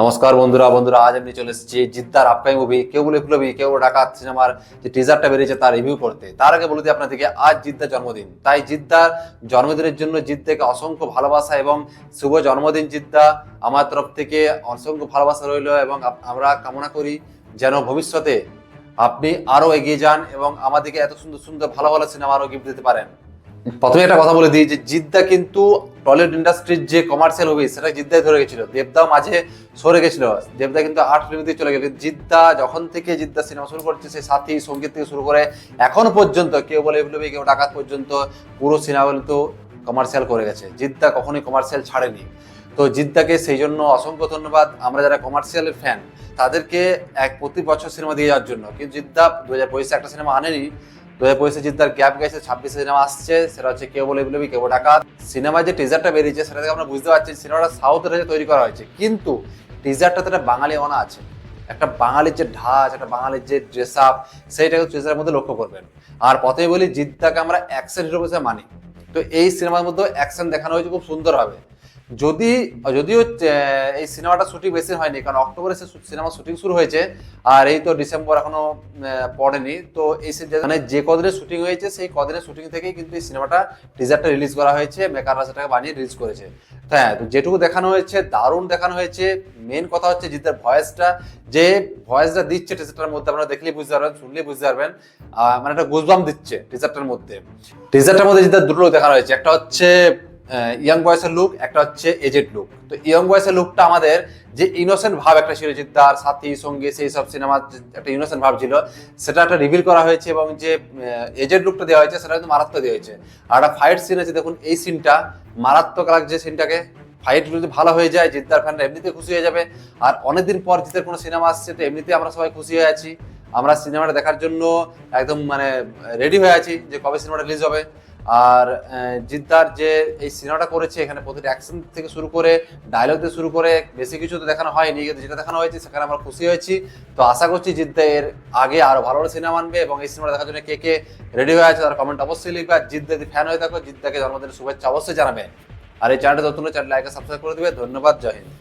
নমস্কার বন্ধুরা বন্ধুরা, আজ আমি চলে এসেছি জিদ্দার আপকাই মুভি কেউ বলে ফুলবি কেউ ডাকাত সিনেমার যে টিজারটা বেরিয়েছে তার রিভিউ করতে। তার আগে বলে দিই আপনাদেরকে, আজ জিদ্দার জন্মদিন। তাই জিদ্দার জন্মদিনের জন্য জিদ্দাকে অসংখ্য ভালোবাসা এবং শুভ জন্মদিন জিদ্দা। আমার তরফ থেকে অসংখ্য ভালোবাসা রইল এবং আমরা কামনা করি যেন ভবিষ্যতে আপনি আরও এগিয়ে যান এবং আমাদেরকে এত সুন্দর সুন্দর, ভালো ভালো সিনেমা আরও গিফট দিতে পারেন। প্রথমে একটা কথা বলে দিই যে জিদ্দা কিন্তু টলিউড ইন্ডাস্ট্রির যে কমার্শিয়াল মুভি সেটা জিদ্দাই ধরে গেছিল দেবদাও মাঝে সরে গেছিল। দেবদা কিন্তু আর্ট ফিল্ম দিয়ে চলে গেল জিদ্দা যখন থেকে জিদ্দা সিনেমা শুরু করছে সেই সাথী সংগীত থেকে শুরু করে এখন পর্যন্ত, কেউ বলে এগুলো কেউ ডাকাত পর্যন্ত পুরো সিনেমা কিন্তু কমার্শিয়াল করে গেছে। জিদ্দা কখনোই কমার্শিয়াল ছাড়েনি। তো জিদ্দাকে সেই জন্য অসংখ্য ধন্যবাদ। আমরা যারা কমার্শিয়ালের ফ্যান তাদেরকে এক প্রতি বছর সিনেমা দিয়ে যাওয়ার জন্য। কিন্তু জিদ্দা দু হাজার একটা সিনেমা আনেনি। দু হাজার পঁচিশে জিদ্দার গ্যাপ গেছে ছাব্বিশে সিনেমা আসছে, সেটা হচ্ছে কেউ বলে এগুলো কেউ ডাকাত। সিনেমার যে টিজারটা বেরিয়েছে, সেটা থেকে আমরা বুঝতে পারছি সিনেমাটা সাউথের হয়ে তৈরি করা হয়েছে। কিন্তু টিজারটাতে একটা বাঙালি অনা আছে। একটা বাঙালির যে ঢাচ, একটা বাঙালির যে ড্রেস আপ সেইটাকে টিজারের মধ্যে লক্ষ্য করবেন। আর প্রথমে বলি, জিদ্দাকে আমরা অ্যাকশন হিরো হিসেবে মানি। তো এই সিনেমার মধ্যে অ্যাকশন দেখানো হয়েছে, খুব সুন্দরভাবে যদি, যদিও এই সিনেমাটা শুটিং বেশি হয়নি, কারণ অক্টোবরে সে সিনেমা শুটিং শুরু হয়েছে, আর এই তো ডিসেম্বর এখনও পড়েনি, তো এই মানে যে কদিনে শুটিং হয়েছে, সেই কদিনের শুটিং থেকেই কিন্তু এই সিনেমাটা টিজারটা রিলিজ করা হয়েছে মেকাররা সেটাকে বানিয়ে রিলিজ করেছে। হ্যাঁ তো যেটুকু দেখানো হয়েছে, দারুণ দেখানো হয়েছে মেন কথা হচ্ছে জিদ্দার ভয়েসটা যে ভয়েসটা দিচ্ছে টিজারটার মধ্যে, আপনারা দেখলেই বুঝতে পারবেন, শুনলেই বুঝতে পারবেন মানে একটা গুজবাম দিচ্ছে টিজারটার মধ্যে। টিজারটার মধ্যে জিদ্দার দুটো দেখানো হয়েছে একটা হচ্ছে ইয়াং বয়সের লুক একটা হচ্ছে এজেড লুক তো ইয়ং বয়সের লুকটা আমাদের যে ইনোসেন্ট ভাব একটা ছিল জিদ্দার সাথী, সঙ্গে, সেই সব সিনেমার একটা ইনোসেন্ট ভাব ছিল, সেটা একটা রিভিল করা হয়েছে এবং যে এজেড লুকটা দেওয়া হয়েছে, সেটা কিন্তু মারাত্মক দেওয়া হয়েছে। আর একটা ফাইট সিন আছে, দেখুন, এই সিনটা মারাত্মক লাগছে সিনটাকে ফাইট যদি ভালো হয়ে যায়, জিদ্দার ফ্যানরা এমনিতে খুশি হয়ে যাবে। আর অনেকদিন পর জিতের কোনো সিনেমা আসছে, তো এমনিতে আমরা সবাই খুশি হয়ে আছি। আমরা সিনেমাটা দেখার জন্য একদম মানে রেডি হয়ে আছি যে কবে সিনেমাটা রিলিজ হবে। আর জিদ্দার যে এই সিনেমাটা করেছে, এখানে প্রতিটা অ্যাকশন থেকে শুরু করে ডায়লগ থেকে শুরু করে, বেশি কিছু তো দেখানো হয়নি, কিন্তু যেটা দেখানো হয়েছে, সেখানে আমরা খুশি হয়েছি। তো আশা করছি জিদ্দা এর আগে আরও ভালো ভালো সিনেমা আনবে এবং এই সিনেমাটা দেখার জন্য কে কে রেডি হয়ে আছে তার কমেন্ট অবশ্যই লিখবে। আর জিদ্দা যদি ফ্যান হয়ে থাকো, জিদ্দাকে জন্মদিনের শুভেচ্ছা অবশ্যই জানাবে। আর এই চ্যানেলটা নতুন চ্যানেল লাইক সাবস্ক্রাইব করে দিবে। ধন্যবাদ, জয় হিন্দ।